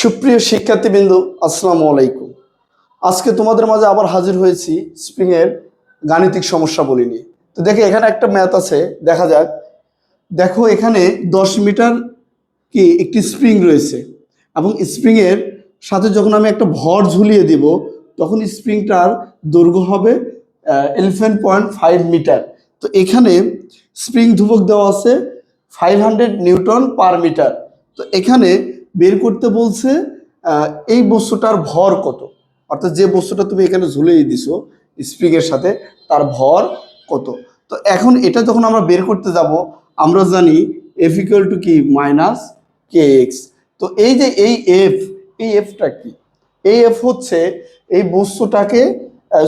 সুপ্রিয় শিক্ষার্থীবৃন্দ, আসসালামু আলাইকুম। আজকে তোমাদের মাঝে আবার হাজির হয়েছি স্প্রিংয়ের গাণিতিক সমস্যা বলি নিয়ে। তো দেখে এখানে একটা ম্যাথ আছে, দেখা যাক। দেখো এখানে দশ মিটার কি একটি স্প্রিং রয়েছে এবং স্প্রিংয়ের সাথে যখন আমি একটা ভর ঝুলিয়ে দিব, তখন স্প্রিংটার দৈর্ঘ্য হবে এলিভেন পয়েন্ট ফাইভ মিটার তো এখানে স্প্রিং ধ্রুবক দেওয়া আছে five hundred newton per metre তো এখানে বের করতে বলছে এই বস্তুটার ভর কত? অর্থাৎ যে বস্তুটা তুমি এখানে ঝুলিয়ে দিছো স্প্রিং এর সাথে, তার ভর কত? তো এখন এটা যখন আমরা বের করতে যাব, আমরা জানি এফ ইকুয়াল টু কি? মাইনাস কে এক্স তো এই যে এই এফ এই এফটা কি? এই এফ হচ্ছে এই বস্তুটাকে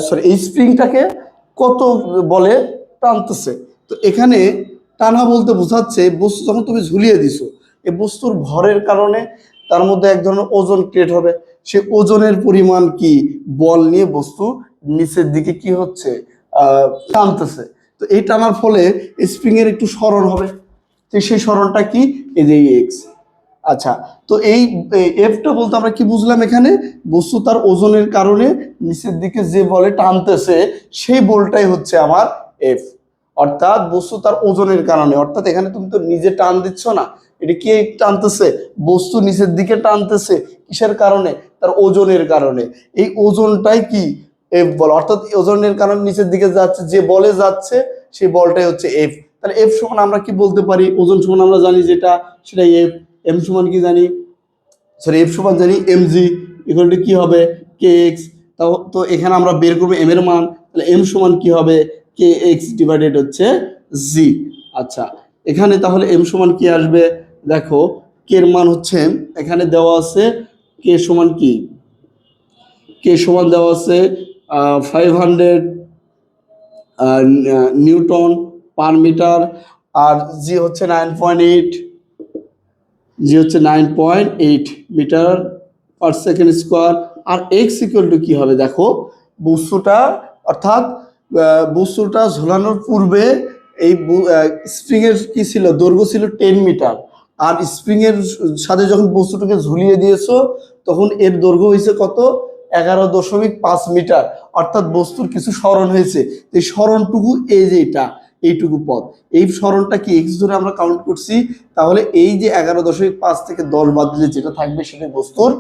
সরি এই স্প্রিংটাকে কত বলে টানতেছে? তো এখানে টানা বলতে বোঝাচ্ছে বস্তু যখন তুমি ঝুলিয়ে দিছো এই বস্তুর ভরের কারণে তার মধ্যে এক ধরনের ওজন ক্রিয়েট হবে। সে ওজনের পরিমাণ কি? বল নিয়ে বস্তু নিচের দিকে কি হচ্ছে? টানতেছে তো এই টানার ফলে স্প্রিং এর একটু স্মরণ হবে। তো সেই স্মরণটা কি? এই যে এক্স আচ্ছা তো এই এফটা বলতে আমরা কি বুঝলাম এখানে? বস্তু তার ওজনের কারণে নিচের দিকে যে বলে টানতেছে, সেই বলটাই হচ্ছে আমার এফ অর্থাৎ বস্তু তার ওজনের কারণে। অর্থাৎ এখানে তুমি তো নিজে টান দিচ্ছ না। এটা কে টানতেছে? বস্তু নিচের দিকে টানতেছে। কিসের কারণে? তার ওজনের কারণে। এই ওজনটাই কি? এফ বল। অর্থাৎ ওজনের কারণে নিচের দিকে যাচ্ছে, যে বলে যাচ্ছে, সেই বলটাই হচ্ছে এফ তাহলে এফ সমান আমরা কি বলতে পারি? ওজন সমান আমরা জানি যেটা সেটা এফ এম সমান কি জানি? সরি এফ সমান জানি এম জি ইকুয়াল টু কি হবে? কে এক্স তো এখানে আমরা বের করব এম এর মান। তাহলে এম সমান কি হবে? কে এক্স ডিভাইডেড হচ্ছে জি আচ্ছা এখানে তাহলে এম সমান কি আসবে? দেখো কে এর মান হচ্ছে, এখানে দেওয়া আছে কে সমান কি? কে সমান দেওয়া আছে five hundred newton per metre, আর জি হচ্ছে নাইন পয়েন্ট এইট জি হচ্ছে nine point eight metre per second square, R X equal to কী হবে? দেখো, বস্তুটা, অর্থাৎ বস্তুটা ঝোলানোর পূর্বে এই স্প্রিংয়ের কি ছিল? দৈর্ঘ্য ছিল টেন মিটার। আর স্প্রিংয়ের সাথে যখন বস্তুটাকে ঝুলিয়ে দিয়েছ, তখন এর দৈর্ঘ্য হয়েছে কত? এগারো দশমিক পাঁচ মিটার। অর্থাৎ বস্তুর কিছু স্মরণ হয়েছে। এই স্মরণটুকু এই যে এটা, এইটুকু পথ। এই স্মরণটা কি এক্স ধরে আমরা কাউন্ট করছি? তাহলে এই যে এগারো দশমিক পাঁচ থেকে দশ বাদ দিলে যেটা থাকবে সেটা বস্তুর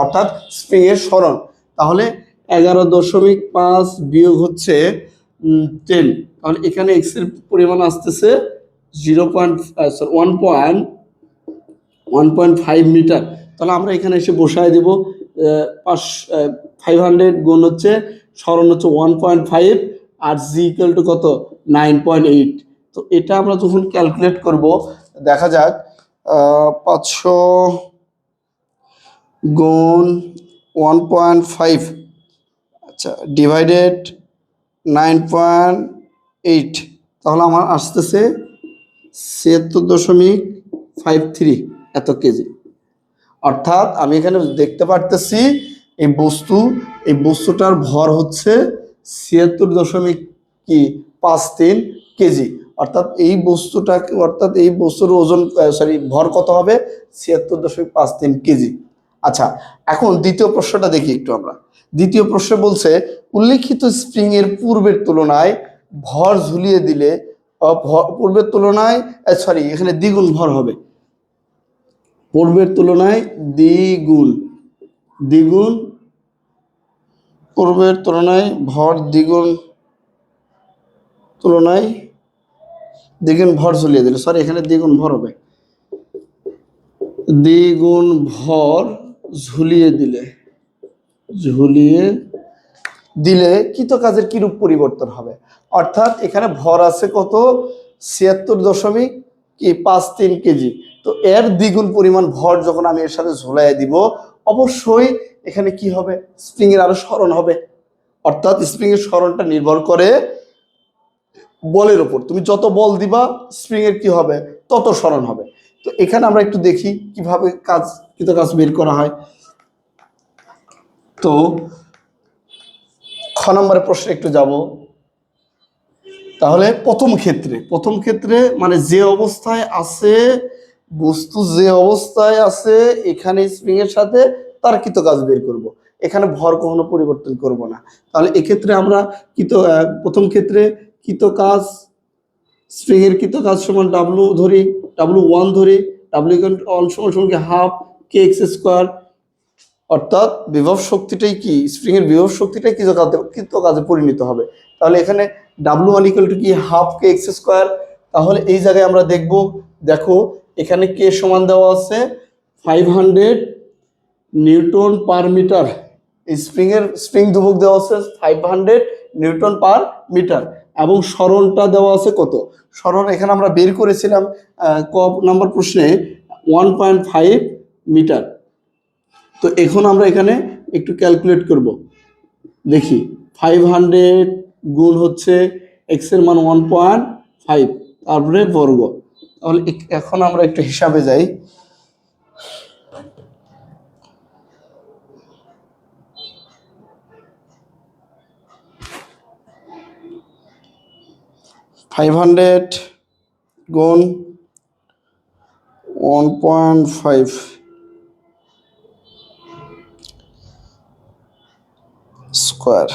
অর্থাৎ স্প্রিং এর স্মরণ তাহলে এগারো দশমিক পাঁচ বিয়োগ হচ্ছে টেন তাহলে এখানে এক্সের পরিমাণ আসতেছে zero point sorry one point one point five metre তাহলে আমরা এখানে এসে বসায় দেবো পাঁচ ফাইভ হান্ড্রেড গুণ হচ্ছে, স্মরণ হচ্ছে ওয়ান পয়েন্ট ফাইভ আর জি ইকুয়াল টু কত? নাইন পয়েন্ট এইট তো এটা আমরা যখন ক্যালকুলেট করব, দেখা যাক পাঁচশো গুণ ওয়ান পয়েন্ট ফাইভ আচ্ছা ডিভাইডেড নাইন পয়েন্ট এইট তাহলে আমার আসতেছে ছিয়াত্তর দশমিক ফাইভ থ্রি এত কেজি। অর্থাৎ আমি এখানে দেখতে পারতেছি এই বস্তু, এই বস্তুটার ভর হচ্ছে ছিয়াত্তর দশমিক কি পাঁচ তিন কেজি। অর্থাৎ এই বস্তুটাকে, অর্থাৎ এই বস্তুর ওজন সরি ভর কত হবে? ছিয়াত্তর দশমিক পাঁচ তিন কেজি। আচ্ছা এখন দ্বিতীয় প্রশ্নটা দেখি একটু আমরা। দ্বিতীয় প্রশ্ন বলছে, উল্লেখিত স্প্রিং এর পূর্বের তুলনায় ভর ঝুলিয়ে দিলে পূর্বের তুলনায় সরি এখানে দ্বিগুণ ভর হবে। পূর্বের তুলনায় দ্বিগুণ দ্বিগুণ, পূর্বের তুলনায় ভর দ্বিগুণ, তুলনায় দ্বিগুণ ভর ঝুলিয়ে দিলে। সরি এখানে দ্বিগুণ ভর হবে। দ্বিগুণ ভর ঝুলিয়ে দিলে ঝুলিয়ে দিলে কৃত কাজের কিরূপ পরিবর্তন হবে? অর্থাৎ এখানে ভর আছে কত? ছিয়াত্তর দশমিক কি? পাঁচ তিন কেজি। তো এর দ্বিগুণ পরিমাণ ভর যখন আমি এর সাথে ঝুলাই দিব, অবশ্যই এখানে কি হবে? স্প্রিং এর আরও স্মরণ হবে। অর্থাৎ স্প্রিং এর স্মরণটা নির্ভর করে বলের ওপর তুমি যত বল দিবা স্প্রিং এর কি হবে? তত স্মরণ হবে। তো এখানে আমরা একটু দেখি কীভাবে কাজ, কৃত কাজ বের করা হয়। তো খ নম্বরের প্রশ্নে একটু যাব। তাহলে প্রথম ক্ষেত্রে প্রথম ক্ষেত্রে মানে যে অবস্থায় আছে, বস্তু যে অবস্থায় আছে, এখানে স্প্রিং এর সাথে তার কৃত কাজ বের করব। এখানে ভর কখনো পরিবর্তন করব না। তাহলে এক্ষেত্রে আমরা কৃত প্রথম ক্ষেত্রে কৃত কাজ স্প্রিং এর কৃত কাজ সমান ডাব্লু ধরি ডাব্লু ওয়ান ধরি ডাব্লু ওয়ান সমান সমান হাফ কে এক্স স্কোয়ার অর্থাৎ বিভব শক্তিটাই কি? স্প্রিং এর বিভব শক্তিটাই কৃত কাজে কৃত কাজে পরিণত হবে। তাহলে এখানে ডাব্লু ওয়ান ইকুয়াল টু কি? হাফ কে এক্স স্কোয়ার তাহলে এই জায়গায় আমরা দেখব, দেখো, এখানে কে সমান দেওয়া আছে five hundred newton per metre. এই স্প্রিং ধ্রুবক দেওয়া আছে five hundred newton per metre. এবং সরণটা দেওয়া আছে কত? সরণ এখানে আমরা বের করেছিলাম ক নাম্বার প্রশ্নে ওয়ান পয়েন্ট ফাইভ মিটার। তো এখন আমরা এখানে একটু ক্যালকুলেট করব। দেখি ফাইভ হান্ড্রেড গুণ হচ্ছে এক্সের মান ওয়ান পয়েন্ট ফাইভ তারপরে বর্গ। তাহলে এখ- এখন আমরা একটু হিসাবে যাই। ফাইভ হান্ড্রেড গুণ ওয়ান পয়েন্ট ফাইভ স্কোয়ার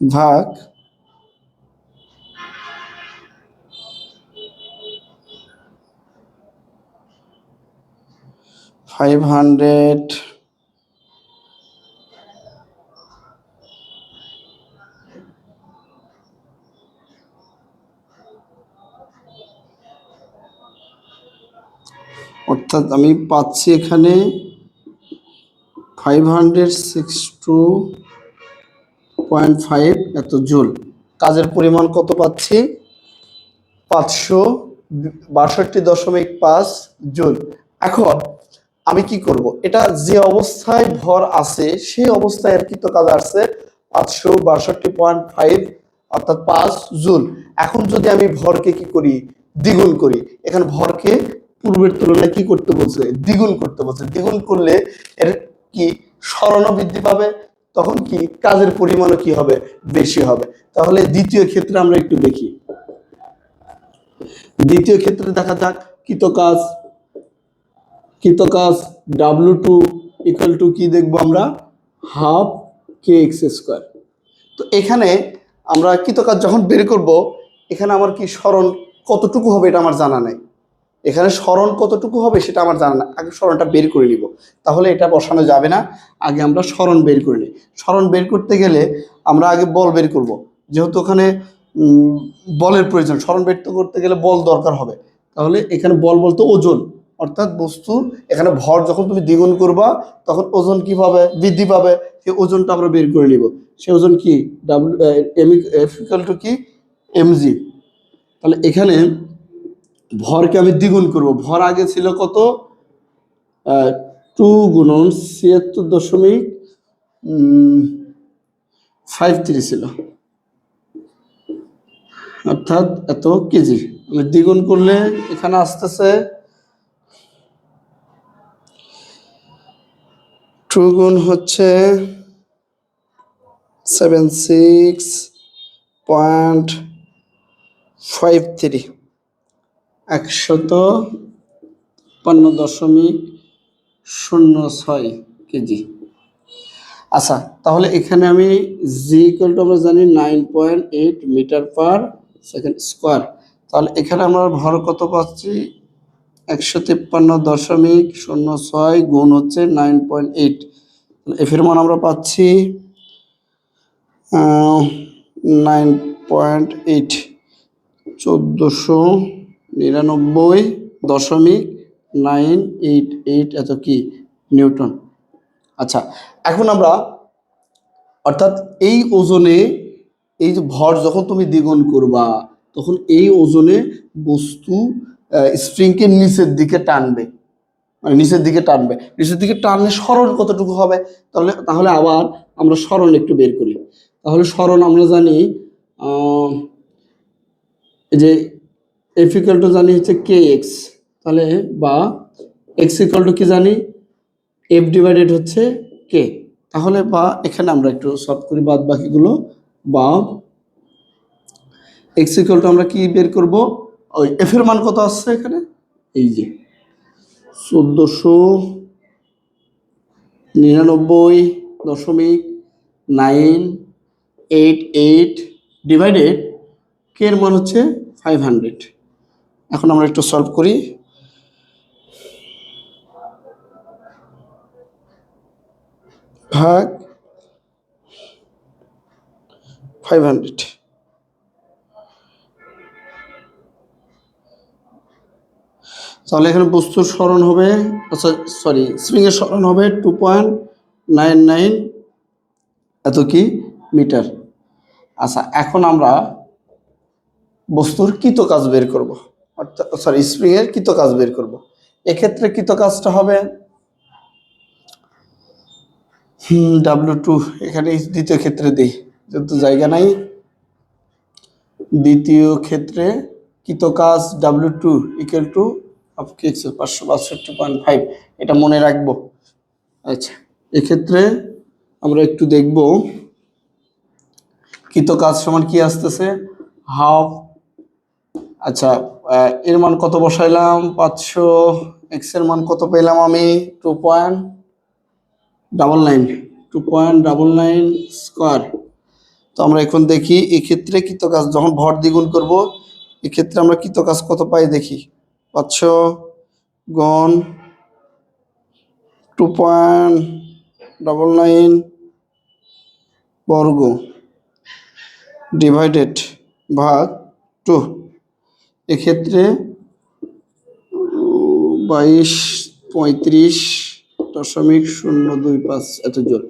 ভাগ ফাইভ হান্ড্রেড অর্থাৎ আমি পাচ্ছি এখানে five hundred six two point five এত জুল। কাজের পরিমাণ কত পাচ্ছি? পাঁচশো বাষট্টি দশমিক পাঁচ জুল। এখন আমি কি করব? এটা যে অবস্থায় ভর আছে, সেই অবস্থায় আর কি তো কাজ আসছে, পাঁচশো বাষট্টি পয়েন্ট ফাইভ অর্থাৎ পাঁচ জুল। এখন যদি আমি ভরকে কি করি? দ্বিগুণ করি। এখানে ভরকে পূর্বের তুলনায় কি করতে বলছে? দ্বিগুণ করতে বলছে। দ্বিগুণ করলে এর কি স্মরণও বৃদ্ধি পাবে তখন কি কাজের পরিমাণও কি হবে? বেশি হবে। তাহলে দ্বিতীয় ক্ষেত্রে আমরা একটু দেখি। দ্বিতীয় ক্ষেত্রে দেখা যাক কৃত কাজ কৃত কাজ ডাব্লু টু ইকুয়াল টু কি দেখব আমরা? হাফ কে এক্স স্কোয়ার তো এখানে আমরা কৃত কাজ যখন বের করব, এখানে আমার কি স্মরণ কতটুকু হবে এটা আমার জানা নাই। এখানে স্মরণ কতটুকু হবে সেটা আমার জানা না। আগে স্মরণটা বের করে নিব। তাহলে এটা বসানো যাবে না। আগে আমরা স্মরণ বের করে নিই। স্মরণ বের করতে গেলে আমরা আগে বল বের করব। যেহেতু ওখানে বলের প্রয়োজন, স্মরণ বের করতে গেলে বল দরকার হবে। তাহলে এখানে বল বলতে ওজন। অর্থাৎ বস্তু, এখানে ভর যখন তুমি দ্বিগুণ করবা, তখন ওজন কি পাবে? বৃদ্ধি পাবে। সেই ওজনটা আমরা বের করে নিব। সেই ওজন কি? ডাব্লিউ এম এফ টু কি? এমজি তাহলে এখানে ভরকে আমি দ্বিগুণ করব। ভর আগে ছিল কত? টু গুণন ছিয়াত্তর দশমিক ফাইভ থ্রি ছিল। অর্থাৎ এত কেজি। আমি দ্বিগুণ করলে এখানে আসতেছে টু গুণ হচ্ছে seven six point five three একশত পণ্য দশমিক শূন্য ছয় কেজি। আচ্ছা তাহলে এখানে আমি জি ইকুয়াল টু আমরা জানি nine point eight metre per second square তাহলে এখানে আমরা ভর কত পাচ্ছি? একশো তিপ্পান্ন দশমিক শূন্য ছয় গুণ হচ্ছে নাইন পয়েন্ট এইট এফের মান আমরা পাচ্ছি নাইন পয়েন্ট এইট চোদ্দোশো নিরানব্বই দশমিক নাইন এইট এইট এত কি? নিউটন। আচ্ছা এখন আমরা, অর্থাৎ এই ওজনে এই যে ভর যখন তুমি দ্বিগুণ করবা, তখন এই ওজনে বস্তু স্প্রিংকে নিচের দিকে টানবে। মানে নিচের দিকে টানবে। নিচের দিকে টানলে সরণ কতটুকু হবে? তাহলে তাহলে আবার আমরা সরণ একটু বের করি। তাহলে সরণ আমরা জানি যে এফ ইকাল টু জানি হচ্ছে কে এক্স তাহলে বা এক্স ইকাল টু কি জানি? এফ ডিভাইডেড হচ্ছে কে তাহলে বা এখানে আমরা একটু সলভ করি বাদ বাকিগুলো। বা এক্স ইকুয়াল টু আমরা কি বের করব? ওই এফ এর মান কত আসছে এখানে? এই যে চোদ্দোশো নিরানব্বই দশমিক nine eight eight divided K এর মান হচ্ছে ফাইভ হান্ড্রেড এখন আমরা একটু সলভ করি। ভাগ ফাইভ হান্ড্রেড তাহলে এখানে বস্তুর স্মরণ হবে আচ্ছা সরি স্প্রিংয়ের স্মরণ হবে টু পয়েন্ট নাইন নাইন এত কি? মিটার। আচ্ছা এখন আমরা বস্তুর কৃত কাজ বের করব। অর্থাৎ সরি স্প্রিংয়ের কৃত কাজ বের করব। এক্ষেত্রে কৃত কাজটা হবে হুম ডাব্লিউ টু এখানে দ্বিতীয় ক্ষেত্রে দিই যেহেতু জায়গা নাই। দ্বিতীয় ক্ষেত্রে কৃত কাজ W two equal to half K X পাঁচশো বাষট্টি পয়েন্ট ফাইভ এটা মনে রাখব। আচ্ছা এক্ষেত্রে আমরা একটু দেখব কৃত কাজ সমান কি আসতেছে? হাফ আচ্ছা এর মান কত বসাইলাম? পাঁচশো এক্সের মান কত পেলাম আমি? Two point double nine two point double nine square তো আমরা এখন দেখি, এক্ষেত্রে কৃত কাজ যখন ভর দ্বিগুণ করব, এক্ষেত্রে আমরা কৃত কাজ কত পাই দেখি? পাঁচশো গণ টু পয়েন্ট ডাবল নাইন বর্গ ডিভাইডেড ভাগ টু এক্ষেত্রে, বাইশ পঁয়ত্রিশ দশমিক শূন্য দুই পাঁচ এত জোর।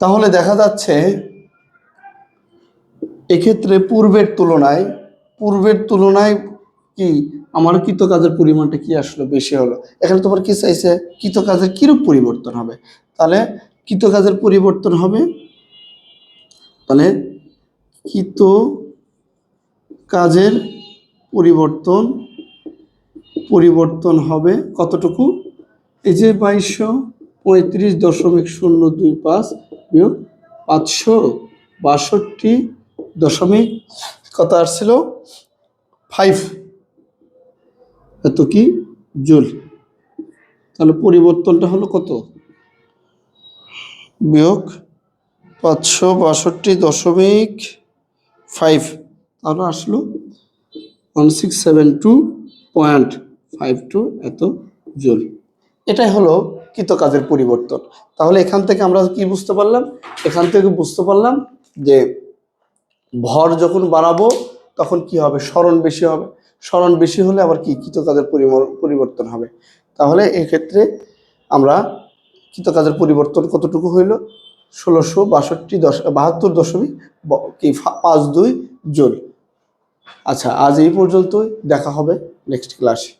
তাহলে দেখা যাচ্ছে, এক্ষেত্রে পূর্বের তুলনায় পূর্বের তুলনায় কি, আমার কৃত কাজের পরিমাণটা কি আসলো, বেশি হলো? এখানে তোমার কি চাইছে? কৃত কাজের কিরূপ পরিবর্তন হবে? তাহলে কৃত কাজের পরিবর্তন হবে, তাহলে কৃত কাজের পরিবর্তন পরিবর্তন হবে কতটুকু? এই যে বাইশশো পঁয়ত্রিশ দশমিক শূন্য দুই পাঁচ বিয়োগ পাঁচশো বাষট্টি দশমিক কত আসছিল ফাইভ এত কি? জুল। তাহলে পরিবর্তনটা হলো কত? বিয়োগ পাঁচশো বাষট্টি দশমিক ফাইভ তাহলে আসলো one six seven two point five two এত জুল এটাই হলো কৃতকাজের পরিবর্তন। তাহলে এখান থেকে আমরা কি বুঝতে পারলাম? এখান থেকে বুঝতে পারলাম যে ভর যখন বাড়াবো, তখন কি হবে? স্মরণ বেশি হবে। স্মরণ বেশি হলে আবার কি? কৃতকাজের পরিবর্তন হবে। তাহলে এক্ষেত্রে আমরা কৃতকাজের পরিবর্তন কতটুকু হইল? ষোলোশো বাষট্টি দশ বাহাত্তর দশমিক কি? পাঁচ দুই জুল। আচ্ছা আজ এই পর্যন্তই দেখা হবে নেক্সট ক্লাসে